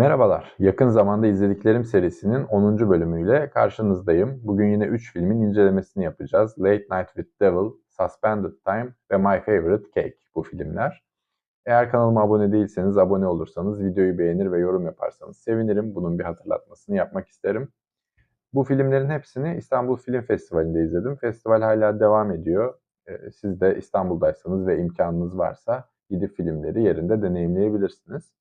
Merhabalar, yakın zamanda izlediklerim serisinin 10. bölümüyle karşınızdayım. Bugün yine 3 filmin incelemesini yapacağız. Late Night with Devil, Suspended Time ve My Favorite Cake bu filmler. Eğer kanalıma abone değilseniz abone olursanız, videoyu beğenir ve yorum yaparsanız sevinirim. Bunun bir hatırlatmasını yapmak isterim. Bu filmlerin hepsini İstanbul Film Festivali'nde izledim. Festival hala devam ediyor. Ee, siz de İstanbul'daysanız ve imkanınız varsa gidip filmleri yerinde deneyimleyebilirsiniz.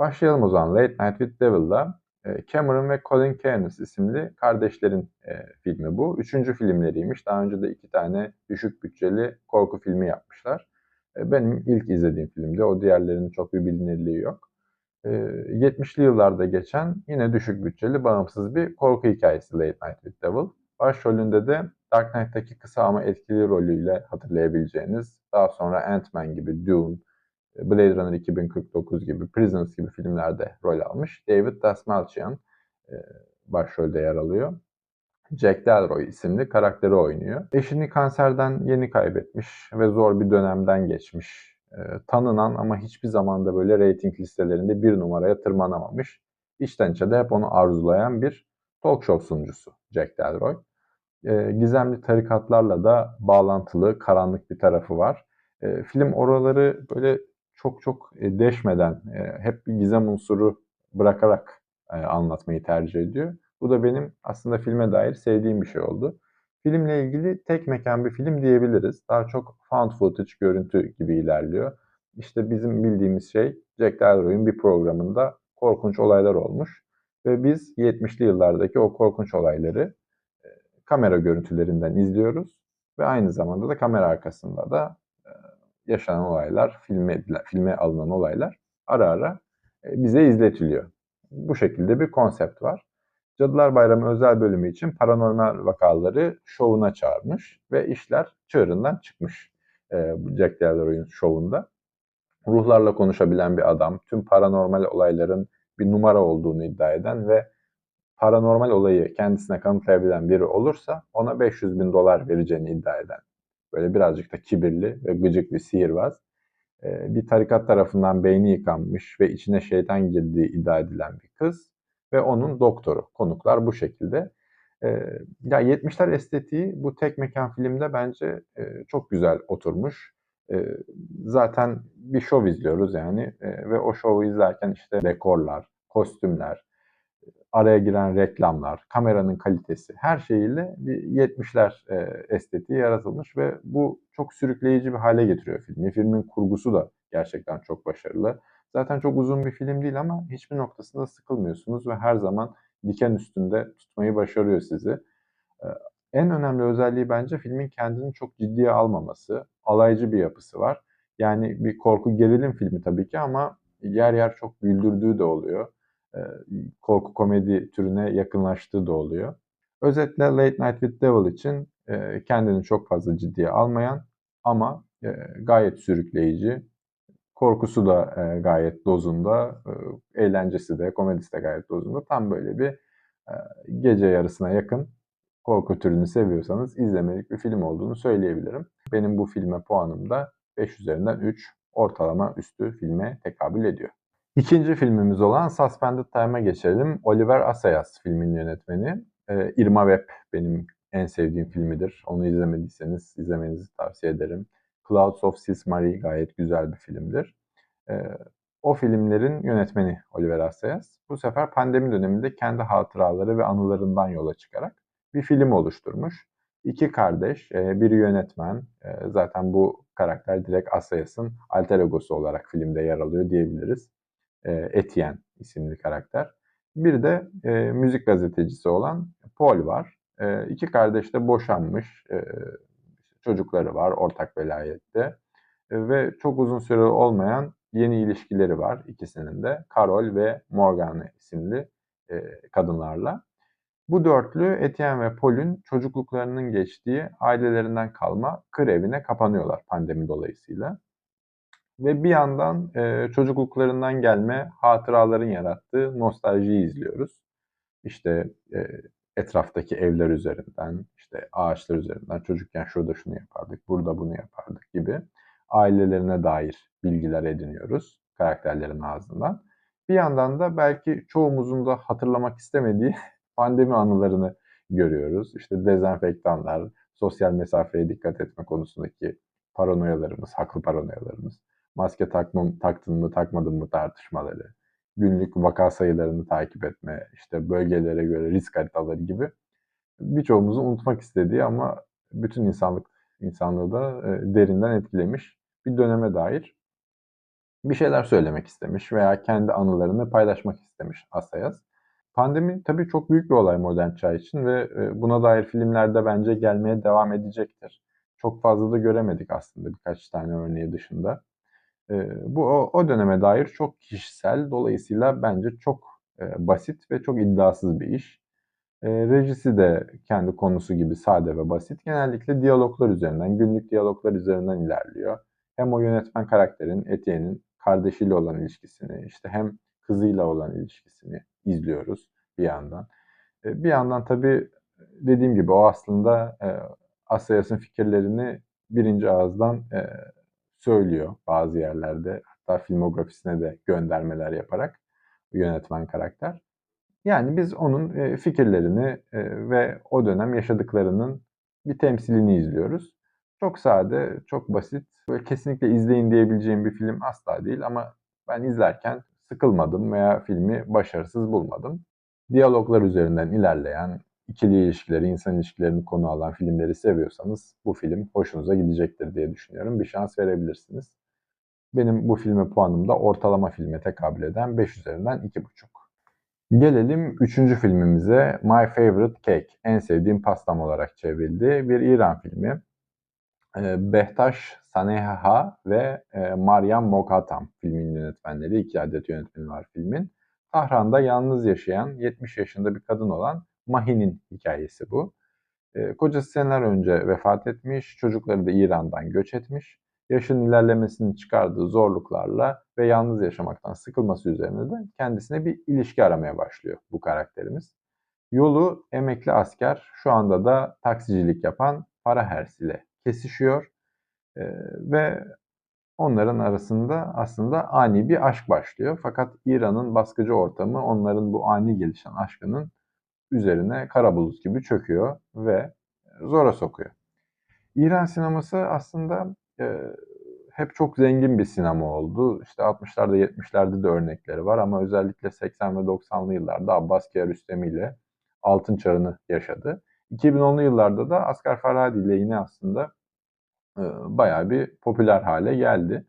Başlayalım o zaman Late Night with Devil'la. Ee, Cameron ve Colin Kearns isimli kardeşlerin e, filmi bu. Üçüncü filmleriymiş. Daha önce de iki tane düşük bütçeli korku filmi yapmışlar. E, benim ilk izlediğim filmdi. O diğerlerinin çok bir bilinirliği yok. E, 70'li yıllarda geçen yine düşük bütçeli bağımsız bir korku hikayesi Late Night with Devil. Başrolünde de Dark Knight'taki kısa ama etkili rolüyle hatırlayabileceğiniz, daha sonra Ant-Man gibi, Dune, Blade Runner 2049 gibi, Prisoners gibi filmlerde rol almış. David Dastmalchian e, başrolde yer alıyor. Jack Delroy isimli karakteri oynuyor. Eşini kanserden yeni kaybetmiş ve zor bir dönemden geçmiş. E, tanınan ama hiçbir zaman da böyle reyting listelerinde bir numaraya tırmanamamış. İçten içe de hep onu arzulayan bir talk show sunucusu Jack Delroy. E, gizemli tarikatlarla da bağlantılı, karanlık bir tarafı var. E, film oraları böyle çok çok e, deşmeden e, hep bir gizem unsuru bırakarak e, anlatmayı tercih ediyor. Bu da benim aslında filme dair sevdiğim bir şey oldu. Filmle ilgili tek mekan bir film diyebiliriz. Daha çok found footage görüntü gibi ilerliyor. İşte bizim bildiğimiz şey Jack Delroy'un bir programında korkunç olaylar olmuş. Ve biz 70'li yıllardaki o korkunç olayları kamera görüntülerinden izliyoruz. Ve aynı zamanda da kamera arkasında da yaşanan olaylar, filme, filme alınan olaylar ara ara e, bize izletiliyor. Bu şekilde bir konsept var. Cadılar Bayramı özel bölümü için paranormal vakaları şovuna çağırmış ve işler çığırından çıkmış e, Jack Delroy'un şovunda. Ruhlarla konuşabilen bir adam, tüm paranormal olayların bir numara olduğunu iddia eden ve paranormal olayı kendisine kanıtlayabilen biri olursa ona 500 bin dolar vereceğini iddia eden Böyle birazcık da kibirli ve gıcık bir sihirbaz. Ee, bir tarikat tarafından beyni yıkanmış ve içine şeytan girdiği iddia edilen bir kız ve onun doktoru. Konuklar bu şekilde. Ee, ya 70'ler estetiği bu tek mekan filmde bence e, çok güzel oturmuş. Ee, zaten bir şov izliyoruz yani e, ve o şovu izlerken işte dekorlar, kostümler, araya giren reklamlar, kameranın kalitesi her şeyiyle bir 70'ler e, estetiği yaratılmış ve bu çok sürükleyici bir hale getiriyor filmi. Filmin kurgusu da gerçekten çok başarılı. Zaten çok uzun bir film değil ama hiçbir noktasında sıkılmıyorsunuz ve her zaman diken üstünde tutmayı başarıyor sizi. E, en önemli özelliği bence filmin kendini çok ciddiye almaması, alaycı bir yapısı var. Yani bir korku gerilim filmi tabii ki ama yer yer çok güldürdüğü de oluyor korku komedi türüne yakınlaştığı da oluyor. Özetle Late Night with Devil için kendini çok fazla ciddiye almayan ama gayet sürükleyici, korkusu da gayet dozunda, eğlencesi de, komedisi de gayet dozunda. Tam böyle bir gece yarısına yakın korku türünü seviyorsanız izlemelik bir film olduğunu söyleyebilirim. Benim bu filme puanım da 5 üzerinden 3 ortalama üstü filme tekabül ediyor. İkinci filmimiz olan Suspended Time'a geçelim. Oliver Assayas filmin yönetmeni. Ee, Irma Webb benim en sevdiğim filmidir. Onu izlemediyseniz izlemenizi tavsiye ederim. Clouds of Sismarie gayet güzel bir filmdir. Ee, o filmlerin yönetmeni Oliver Assayas. Bu sefer pandemi döneminde kendi hatıraları ve anılarından yola çıkarak bir film oluşturmuş. İki kardeş, e, biri yönetmen. E, zaten bu karakter direkt Assayas'ın alter egosu olarak filmde yer alıyor diyebiliriz e, Etienne isimli karakter. Bir de e, müzik gazetecisi olan Paul var. E, iki kardeş de boşanmış. E, çocukları var ortak velayette. E, ve çok uzun süre olmayan yeni ilişkileri var ikisinin de. Carol ve Morgan isimli e, kadınlarla. Bu dörtlü Etienne ve Paul'ün çocukluklarının geçtiği ailelerinden kalma kır evine kapanıyorlar pandemi dolayısıyla ve bir yandan e, çocukluklarından gelme hatıraların yarattığı nostaljiyi izliyoruz. İşte e, etraftaki evler üzerinden, işte ağaçlar üzerinden çocukken şurada şunu yapardık, burada bunu yapardık gibi ailelerine dair bilgiler ediniyoruz karakterlerin ağzından. Bir yandan da belki çoğumuzun da hatırlamak istemediği pandemi anılarını görüyoruz. İşte dezenfektanlar, sosyal mesafeye dikkat etme konusundaki paranoyalarımız, haklı paranoyalarımız, maske takmam, taktın mı takmadın mı tartışmaları, günlük vaka sayılarını takip etme, işte bölgelere göre risk haritaları gibi birçoğumuzun unutmak istediği ama bütün insanlık insanlığı da e, derinden etkilemiş bir döneme dair bir şeyler söylemek istemiş veya kendi anılarını paylaşmak istemiş Asayas. Pandemi tabii çok büyük bir olay modern çağ için ve e, buna dair filmlerde bence gelmeye devam edecektir. Çok fazla da göremedik aslında birkaç tane örneği dışında. E, bu o, o döneme dair çok kişisel, dolayısıyla bence çok e, basit ve çok iddiasız bir iş. rejisi de kendi konusu gibi sade ve basit. Genellikle diyaloglar üzerinden, günlük diyaloglar üzerinden ilerliyor. Hem o yönetmen karakterin, Etienne'in kardeşiyle olan ilişkisini, işte hem kızıyla olan ilişkisini izliyoruz bir yandan. Bir yandan tabii dediğim gibi o aslında Asayas'ın fikirlerini birinci ağızdan söylüyor bazı yerlerde. Hatta filmografisine de göndermeler yaparak yönetmen karakter. Yani biz onun fikirlerini ve o dönem yaşadıklarının bir temsilini izliyoruz. Çok sade, çok basit, böyle kesinlikle izleyin diyebileceğim bir film asla değil ama ben izlerken sıkılmadım veya filmi başarısız bulmadım. Diyaloglar üzerinden ilerleyen, ikili ilişkileri, insan ilişkilerini konu alan filmleri seviyorsanız bu film hoşunuza gidecektir diye düşünüyorum. Bir şans verebilirsiniz. Benim bu filme puanım da ortalama filme tekabül eden 5 üzerinden 2,5. Gelelim üçüncü filmimize My Favorite Cake, en sevdiğim pastam olarak çevrildi. Bir İran filmi. Ee, Behtaş Saneha ve e, Maryam Mokatam filmin yönetmenleri. iki adet yönetmeni var filmin. Tahran'da yalnız yaşayan 70 yaşında bir kadın olan Mahi'nin hikayesi bu. E, kocası seneler önce vefat etmiş, çocukları da İran'dan göç etmiş. Yaşın ilerlemesinin çıkardığı zorluklarla ve yalnız yaşamaktan sıkılması üzerine de kendisine bir ilişki aramaya başlıyor bu karakterimiz. Yolu emekli asker, şu anda da taksicilik yapan para hersiyle kesişiyor e, ve onların arasında aslında ani bir aşk başlıyor. Fakat İran'ın baskıcı ortamı onların bu ani gelişen aşkının üzerine kara bulut gibi çöküyor ve zora sokuyor. İran sineması aslında e, hep çok zengin bir sinema oldu. İşte 60'larda 70'lerde de örnekleri var ama özellikle 80 ve 90'lı yıllarda Abbas Kiarostami ile altın çağını yaşadı. 2010'lu yıllarda da Asgar Farhadi ile yine aslında e, bayağı bir popüler hale geldi.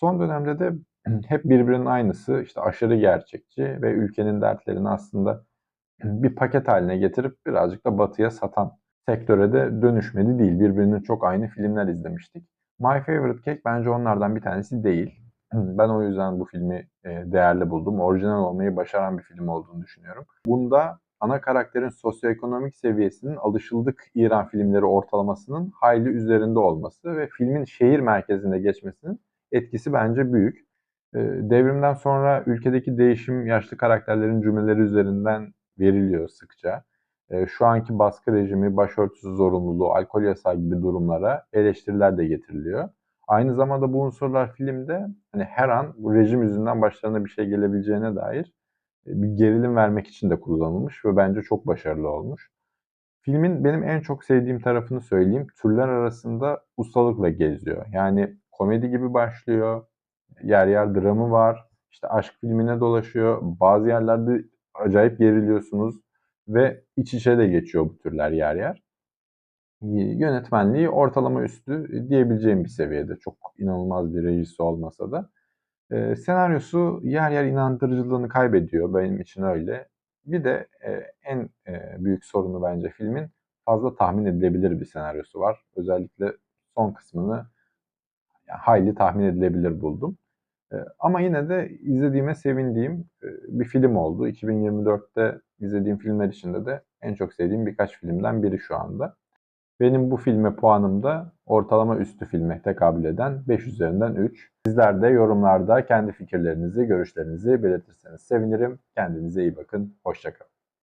Son dönemde de hep birbirinin aynısı işte aşırı gerçekçi ve ülkenin dertlerini aslında bir paket haline getirip birazcık da batıya satan sektöre de dönüşmedi değil. Birbirinin çok aynı filmler izlemiştik. My Favorite Cake bence onlardan bir tanesi değil. Ben o yüzden bu filmi değerli buldum. Orijinal olmayı başaran bir film olduğunu düşünüyorum. Bunda ana karakterin sosyoekonomik seviyesinin alışıldık İran filmleri ortalamasının hayli üzerinde olması ve filmin şehir merkezinde geçmesinin etkisi bence büyük. Devrimden sonra ülkedeki değişim yaşlı karakterlerin cümleleri üzerinden veriliyor sıkça. Şu anki baskı rejimi, başörtüsü zorunluluğu, alkol yasağı gibi durumlara eleştiriler de getiriliyor. Aynı zamanda bu unsurlar filmde hani her an bu rejim yüzünden başlarına bir şey gelebileceğine dair bir gerilim vermek için de kullanılmış ve bence çok başarılı olmuş. Filmin benim en çok sevdiğim tarafını söyleyeyim. Türler arasında ustalıkla geziyor. Yani komedi gibi başlıyor. Yer yer dramı var. İşte aşk filmine dolaşıyor. Bazı yerlerde acayip geriliyorsunuz ve iç içe de geçiyor bu türler yer yer. Yönetmenliği ortalama üstü diyebileceğim bir seviyede. Çok inanılmaz bir rejisi olmasa da. E, senaryosu yer yer inandırıcılığını kaybediyor. Benim için öyle. Bir de e, en e, büyük sorunu bence filmin fazla tahmin edilebilir bir senaryosu var. Özellikle son kısmını yani hayli tahmin edilebilir buldum. E, ama yine de izlediğime sevindiğim e, bir film oldu. 2024'te izlediğim filmler içinde de en çok sevdiğim birkaç filmden biri şu anda. Benim bu filme puanım da ortalama üstü filme tekabül eden 5 üzerinden 3. Sizler de yorumlarda kendi fikirlerinizi, görüşlerinizi belirtirseniz sevinirim. Kendinize iyi bakın. Hoşçakalın.